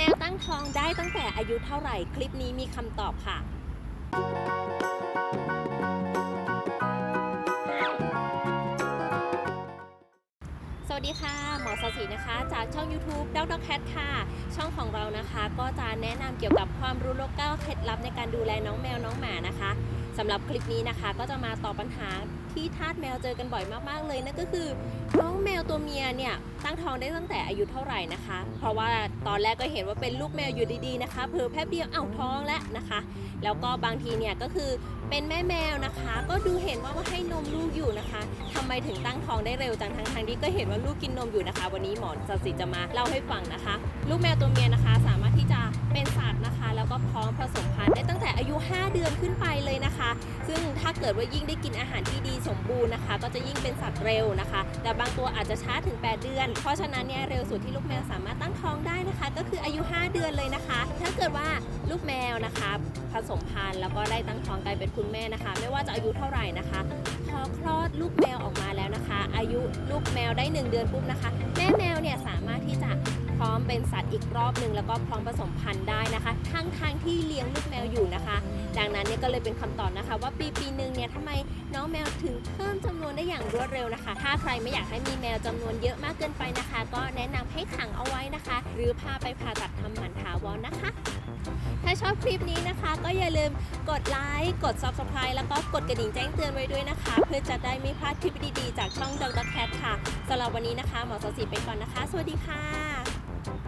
แมวตั้งท้องได้ตั้งแต่อายุเท่าไหร่ คลิปนี้มีคำตอบค่ะ สวัสดีค่ะ หมอสศินะคะ จากช่อง YouTube d o g Dog Cat ค่ะ ช่องของเรานะคะก็จะแนะนำเกี่ยวกับความรู้โลกเก้าเคล็ดลับในการดูแลน้องแมวน้องหมานะคะสำหรับคลิปนี้นะคะก็จะมาตอบปัญหาที่ทาสแมวเจอกันบ่อยมากๆเลยนั่นก็คือ น้องแมวตัวเมียเนี่ย ตั้งท้องได้ตั้งแต่อายุเท่าไหร่นะคะ เพราะว่าตอนแรกก็เห็นว่าเป็นลูกแมวอยู่ดีๆนะคะเผลอแป๊บเดียวเอ้าท้องแล้วนะคะ แล้วก็บางทีเนี่ยก็คือเป็นแม่แมวนะคะ ก็ดูเห็นว่าว่าให้นมลูกอยู่นะคะทำไมถึงตั้งท้องได้เร็วจังทั้งทางๆที่ก็เห็นว่าลูกกินนมอยู่นะคะ วันนี้หมอสสิจะมาเล่าให้ฟังนะคะ ลูกแมวตัวเมียนะคะสามารถที่จะ 5 เดือนขึ้นไปเลยนะคะ ซึ่งถ้าเกิดว่ายิ่งได้กินอาหารที่ดีสมบูรณ์นะคะ ก็จะยิ่งเป็นสัตว์เร็วนะคะ แต่บางตัวอาจจะช้าถึง 8 เดือน เพราะฉะนั้นเนี่ยเร็วสุดที่ลูกแมวสามารถตั้งท้องได้นะคะ ก็คืออายุ 5 เดือนเลยนะคะ ถ้าเกิดว่าลูกแมวนะคะ ผสมพันธุ์แล้วก็ได้ตั้งท้องกลายเป็นคุณแม่นะคะ ไม่ว่าจะอายุเท่าไหร่นะคะพอคลอดลูกแมวออกมาแล้วนะคะ อายุลูกแมวได้ 1 เดือนปุ๊บนะคะแม่แมว พร้อมเป็นสัตว์อีกรอบหนึ่งแล้วก็พร้อมผสมพันธุ์ได้นะคะ ทั้งทางที่เลี้ยงลูกแมวอยู่นะคะ ดังนั้นเนี่ยก็เลยเป็นคำตอบนะคะ ว่าปีปีหนึ่งเนี่ยทำไมน้องแมวถึงเพิ่มจำนวนได้อย่างรวดเร็วนะคะ ถ้าใครไม่อยากให้มีแมวจำนวนเยอะมากเกินไปนะคะ ก็แนะนำให้ขังเอาไว้นะคะ หรือพาไปผ่าตัดทำหมันถาวรนะคะ ถ้าชอบคลิปนี้นะคะ ก็อย่าลืมกดไลค์ กด Subscribe แล้วก็กดกระดิ่งแจ้งเตือนไว้ด้วยนะคะ เพื่อจะได้ไม่พลาดคลิปดีๆ จากช่อง Dr. Cat ค่ะสำหรับวันนี้นะคะหมอสศิไปก่อนนะคะ สวัสดีค่ะ